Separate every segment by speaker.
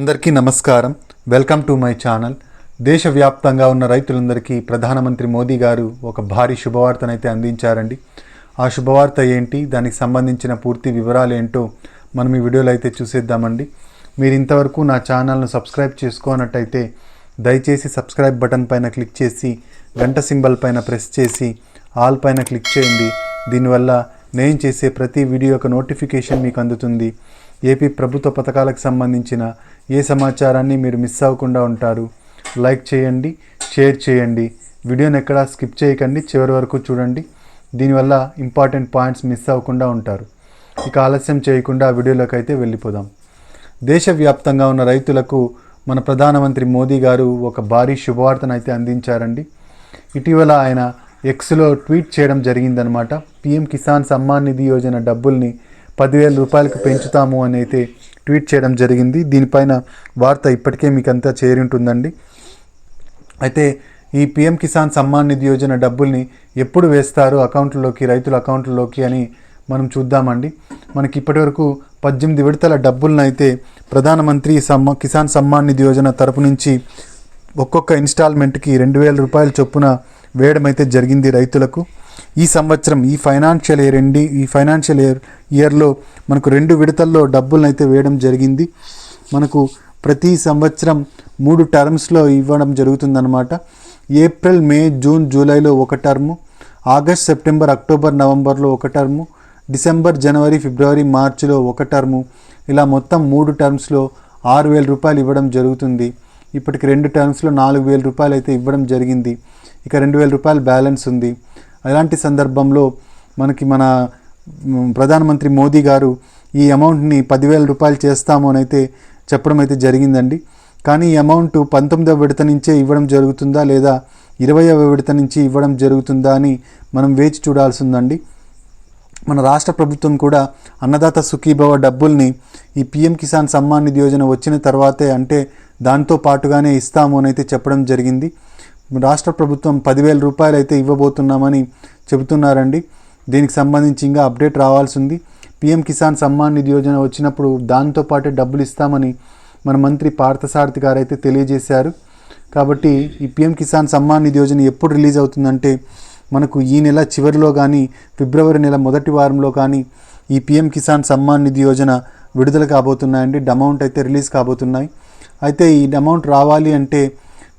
Speaker 1: అందరికీ నమస్కారం. Welcome to my channel. దేశవ్యాప్తంగా ఉన్న రైతులందరికీ ప్రధానమంత్రి మోదీ గారు ఒక భారీ శుభవార్తనైతే అందించారండి. ఆ శుభవార్త ఏంటి? దానికి సంబంధించిన పూర్తి వివరాలు ఏంటో మనం ఈ వీడియోలో అయితే చూసేద్దామండి. మీరు ఇంతవరకు నా ఛానల్ను సబ్స్క్రైబ్ చేసుకోనట్టయితే దయచేసి సబ్స్క్రైబ్ బటన్ పైన క్లిక్ చేసి గంట సింబల్ పైన ప్రెస్ చేసి ఆల్ పైన క్లిక్ చేయండి. దీనివల్ల నేను చేసే ప్రతి వీడియో యొక్క నోటిఫికేషన్ మీకు అందుతుంది. ఏపీ ప్రభుత్వ పథకాలకు సంబంధించిన ఏ సమాచారాన్ని మీరు మిస్ అవ్వకుండా ఉంటారు లైక్ చేయండి షేర్ చేయండి. వీడియోని ఎక్కడా స్కిప్ చేయకండి చివరి వరకు చూడండి. దీనివల్ల ఇంపార్టెంట్ పాయింట్స్ మిస్ అవ్వకుండా ఉంటారు. ఇక ఆలస్యం చేయకుండా ఆ వీడియోలోకి అయితే వెళ్ళిపోదాం. దేశవ్యాప్తంగా ఉన్న రైతులకు మన ప్రధానమంత్రి మోదీ గారు ఒక భారీ శుభవార్తను అయితే అందించారండి. ఇటీవల ఆయన ఎక్స్లో ట్వీట్ చేయడం జరిగిందనమాట పీఎం కిసాన్ సమ్మాన్ నిధి యోజన డబ్బుల్ని పదివేల రూపాయలకు పెంచుతాము అని అయితే ట్వీట్ చేయడం జరిగింది. దీనిపైన వార్త ఇప్పటికే మీకు అంతా చేరి ఉంటుందండి. అయితే ఈ పిఎం కిసాన్ సమ్మాన్ నిధి యోజన డబ్బుల్ని ఎప్పుడు వేస్తారు అకౌంట్లోకి రైతుల అకౌంట్లోకి అని మనం చూద్దామండి. మనకి ఇప్పటివరకు పద్దెనిమిది విడతల డబ్బులను అయితే ప్రధానమంత్రి సమ్మ కిసాన్ సమ్మాన్ నిధి యోజన తరపు నుంచి ఒక్కొక్క ఇన్స్టాల్మెంట్కి రెండు వేల రూపాయల చొప్పున వేయడం అయితే జరిగింది రైతులకు. ఈ సంవత్సరం ఈ ఫైనాన్షియల్ ఇయర్ ఎండి ఈ ఫైనాన్షియల్ ఇయర్ ఇయర్లో మనకు రెండు విడతల్లో డబ్బులను అయితే వేయడం జరిగింది. మనకు ప్రతి సంవత్సరం మూడు టర్మ్స్లో ఇవ్వడం జరుగుతుందన్నమాట. ఏప్రిల్ మే జూన్ జూలైలో ఒక టర్ము. ఆగస్ట్ సెప్టెంబర్ అక్టోబర్ నవంబర్లో ఒక టర్ము. డిసెంబర్ జనవరి ఫిబ్రవరి మార్చిలో ఒక టర్ము. ఇలా మొత్తం మూడు టర్మ్స్లో ఆరు వేల రూపాయలు ఇవ్వడం జరుగుతుంది. ఇప్పటికి రెండు టర్మ్స్లో నాలుగు వేల రూపాయలు అయితే ఇవ్వడం జరిగింది. ఇక రెండు వేల రూపాయలు బ్యాలెన్స్ ఉంది. అలాంటి సందర్భంలో మనకి మన ప్రధానమంత్రి మోదీ గారు ఈ అమౌంట్ని పదివేల రూపాయలు చేస్తాము అని అయితే చెప్పడం అయితే జరిగిందండి. కానీ ఈ అమౌంట్ పంతొమ్మిదవ విడత నుంచే ఇవ్వడం జరుగుతుందా లేదా ఇరవైవ విడత నుంచి ఇవ్వడం జరుగుతుందా అని మనం వేచి చూడాల్సి ఉందండి మన రాష్ట్ర ప్రభుత్వం కూడా అన్నదాత సుఖీభవ డబ్బుల్ని ఈ పిఎం కిసాన్ సమ్మాన్ నిధి యోజన వచ్చిన తర్వాతే అంటే దాంతో పాటుగానే ఇస్తాము అని అయితే చెప్పడం జరిగింది. రాష్ట్ర ప్రభుత్వం పదివేల రూపాయలు అయితే ఇవ్వబోతున్నామని చెబుతున్నారండి. దీనికి సంబంధించి ఇంకా అప్డేట్ రావాల్సి ఉంది పీఎం కిసాన్ సమ్మాన్ నిధి యోజన వచ్చినప్పుడు దాంతో పాటే డబ్బులు ఇస్తామని మన మంత్రి పార్థసారథి గారు అయితే తెలియజేశారు. కాబట్టి ఈ పీఎం కిసాన్ సమ్మాన్ నిధి యోజన ఎప్పుడు రిలీజ్ అవుతుందంటే మనకు ఈ నెల చివరిలో కానీ ఫిబ్రవరి నెల మొదటి వారంలో కానీ ఈ పీఎం కిసాన్ సమ్మాన్ నిధి యోజన విడుదల కాబోతున్నాయండి. అమౌంట్ అయితే రిలీజ్ కాబోతున్నాయి. అయితే ఈ అమౌంట్ రావాలి అంటే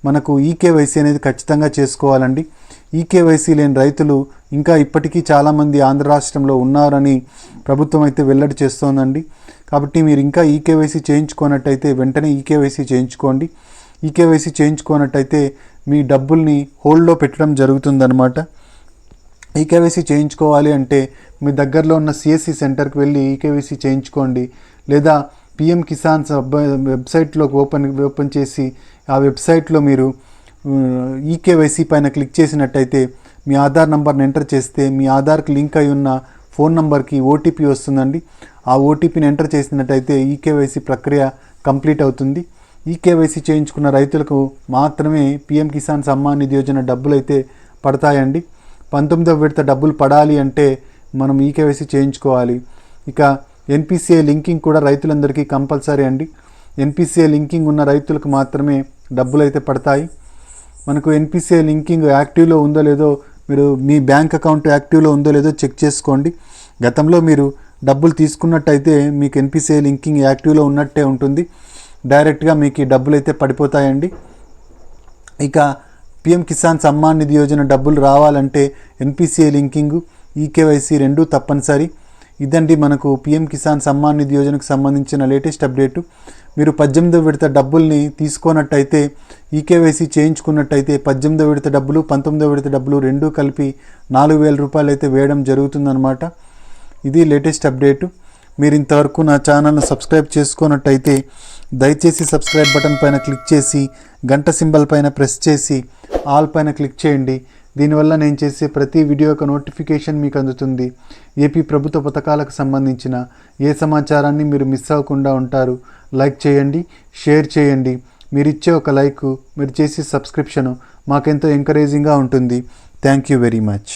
Speaker 1: మనకు ఈకేవైసీ అనేది ఖచ్చితంగా చేసుకోవాలండి. ఈకేవైసీ లేని రైతులు ఇంకా ఇప్పటికీ చాలామంది ఆంధ్ర రాష్ట్రంలో ఉన్నారని ప్రభుత్వం అయితే వెల్లడి చేస్తోందండి. కాబట్టి మీరు ఇంకా ఈకేవైసీ చేయించుకోనట్టయితే వెంటనే ఈకేవైసీ చేయించుకోండి. ఈకేవైసీ చేయించుకోనట్టయితే మీ డబ్బుల్ని హోల్డ్లో పెట్టడం జరుగుతుందన్నమాట. ఈకేవైసీ చేయించుకోవాలి అంటే మీ దగ్గరలో ఉన్న సిఎస్సి సెంటర్కి వెళ్ళి ఈకేవైసీ చేయించుకోండి. లేదా పిఎం కిసాన్ సబ్ వెబ్సైట్లోకి ఓపెన్ ఓపెన్ చేసి ఆ వెబ్సైట్లో మీరు ఈకేవైసీ పైన క్లిక్ చేసినట్టయితే మీ ఆధార్ నంబర్ని ఎంటర్ చేస్తే మీ ఆధార్కి లింక్ అయి ఉన్న ఫోన్ నంబర్కి ఓటీపీ వస్తుందండి. ఆ ఓటీపీని ఎంటర్ చేసినట్టయితే ఈకేవైసీ ప్రక్రియ కంప్లీట్ అవుతుంది. ఈకేవైసీ చేయించుకున్న రైతులకు మాత్రమే పిఎం కిసాన్ సమ్మాన్ నిధి యోజన డబ్బులు అయితే పడతాయండి. పంతొమ్మిదవ విడత డబ్బులు పడాలి అంటే మనం ఈకేవైసీ చేయించుకోవాలి. ఇక ఎన్పిసిఐ లింకింగ్ కూడా రైతులందరికీ కంపల్సరీ అండి. ఎన్పిసిఐ లింకింగ్ ఉన్న రైతులకు మాత్రమే డబ్బులు అయితే పడతాయి. మనకు ఎన్పిసిఐ లింకింగ్ యాక్టివ్లో ఉందో లేదో మీరు మీ బ్యాంక్ అకౌంట్ యాక్టివ్లో ఉందో లేదో చెక్ చేసుకోండి. గతంలో మీరు డబ్బులు తీసుకున్నట్టయితే మీకు ఎన్పిసిఐ లింకింగ్ యాక్టివ్లో ఉన్నట్టే ఉంటుంది. డైరెక్ట్గా మీకు ఈ డబ్బులు అయితే పడిపోతాయండి. ఇక పిఎం కిసాన్ సమ్మాన్ నిధి యోజన డబ్బులు రావాలంటే ఎన్పిసిఐ లింకింగ్ ఈకేవైసీ రెండు తప్పనిసరి. ఇదండి మనకు పిఎం కిసాన్ సమ్మాన్ నిధి యోజనకు సంబంధించిన లేటెస్ట్ అప్డేటు. మీరు పద్దెనిమిదో విడత డబ్బుల్ని తీసుకున్నట్టయితే ఈకేవైసీ చేయించుకున్నట్టయితే పద్దెనిమిదో విడత డబ్బులు పంతొమ్మిదో విడత డబ్బులు రెండూ కలిపి నాలుగు వేల రూపాయలు అయితే వేయడం జరుగుతుందన్నమాట. ఇది లేటెస్ట్ అప్డేటు. మీరు ఇంతవరకు నా ఛానల్ను సబ్స్క్రైబ్ చేసుకున్నట్టయితే దయచేసి సబ్స్క్రైబ్ బటన్ పైన క్లిక్ చేసి గంట సింబల్ పైన ప్రెస్ చేసి ఆల్ పైన క్లిక్ చేయండి. దీనివల్ల నేను చేసే ప్రతి వీడియో యొక్క నోటిఫికేషన్ మీకు అందుతుంది. ఏపీ ప్రభుత్వ పథకాలకు సంబంధించిన ఏ సమాచారాన్ని మీరు మిస్ అవ్వకుండా ఉంటారు లైక్ చేయండి షేర్ చేయండి. మీరు ఇచ్చే ఒక లైక్ మీరు చేసే సబ్స్క్రిప్షను మాకెంతో ఎంకరేజింగ్గా ఉంటుంది. Thank you very much.